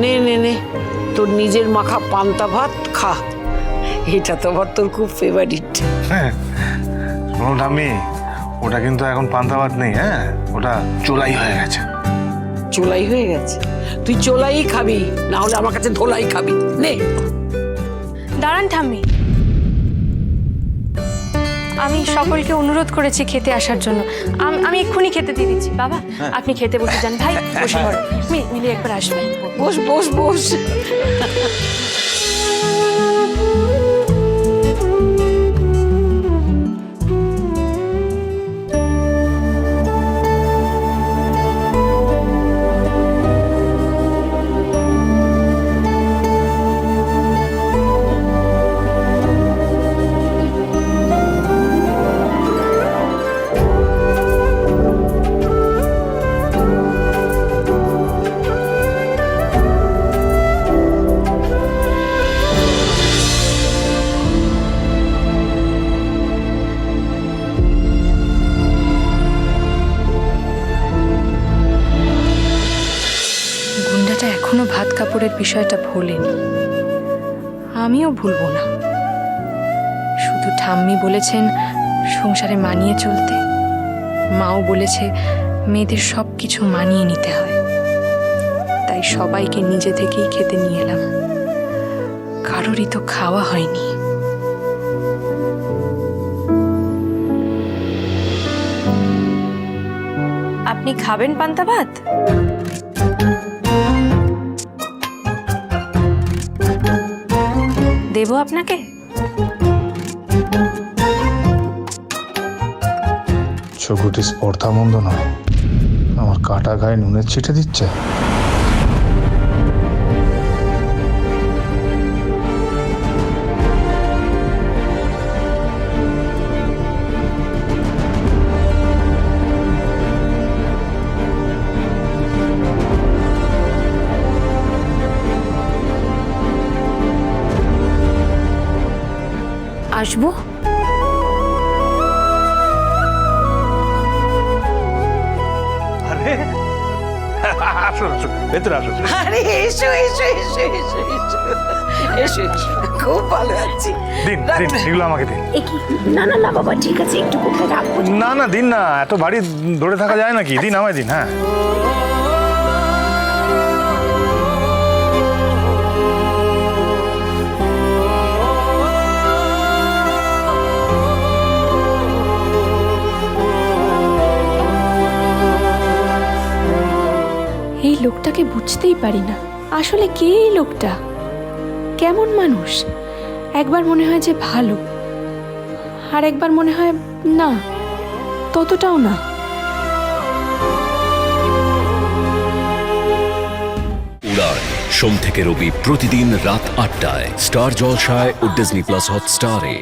নে নে নে। তোর নিজের মাখা পান্তা ভাত খা। এটা তো আবার তোর খুব ফেভারিট হ্যাঁ শোনো ঠাম্মি ওটা কিন্তু এখন পান্তা ভাত নেই হ্যাঁ? ওটা চোলাই হয়ে গেছে। চোলাই হয়ে গেছে? তুই চোলাই খাবি না হলে আমার কাছে ধোলাই খাবি। নে। দাঁড়ান ঠাম্মি। আমি সকলকে অনুরোধ করেছি খেতে আসার জন্য। আমি এক্ষুনি খেতে দিয়ে দিচ্ছি। বাবা আপনি খেতে বসে যান। ভাই বসে পড়ো। মিলে মিলি একবার আসবেন। বস বস বস। ভাত কাপড়ের বিষয়টা ভোলেনি। আমিও ভুলবো না। শুধু ঠাম্মি বলেছেন সংসারে মানিয়ে চলতে। মাও বলেছে মেয়েদের সব কিছু মানিয়ে নিতে হয়। তাই সবাইকে নিজে থেকেই খেতে নিয়ে এলাম। কারোরই তো খাওয়া হয়নি। আপনি খাবেন পান্তা ভাত? দেবো আপনাকে? চকুটি স্পর্ধা মন্দ নয়। আমার কাটা গায়ে নুনের ছিটে দিচ্ছে। আসব? আরে আসুন আসুন ভেতরে আসুন। আরে এসো এসো এসো এসো এসো। এসো এসো। খুব ভালো আছি। দিন দিন এগুলো আমাকে দিন। না না না বাবা ঠিক আছে একটু কোথায় রাখব। না না দিন না এত বাড়ি ধরে থাকা যায় নাকি? দিন আমায় দিন হ্যাঁ। লোকটাকে বুঝতেই পারি না। আসলে কে এই লোকটা? কেমন মানুষ? একবার মনে হয় যে ভালো। আর একবার মনে হয় না, ততটাও না। উড়ান, সোম থেকে রবি প্রতিদিন রাত আটটায়। স্টার জলসায় ও ডিজনি প্লাস হটস্টারে।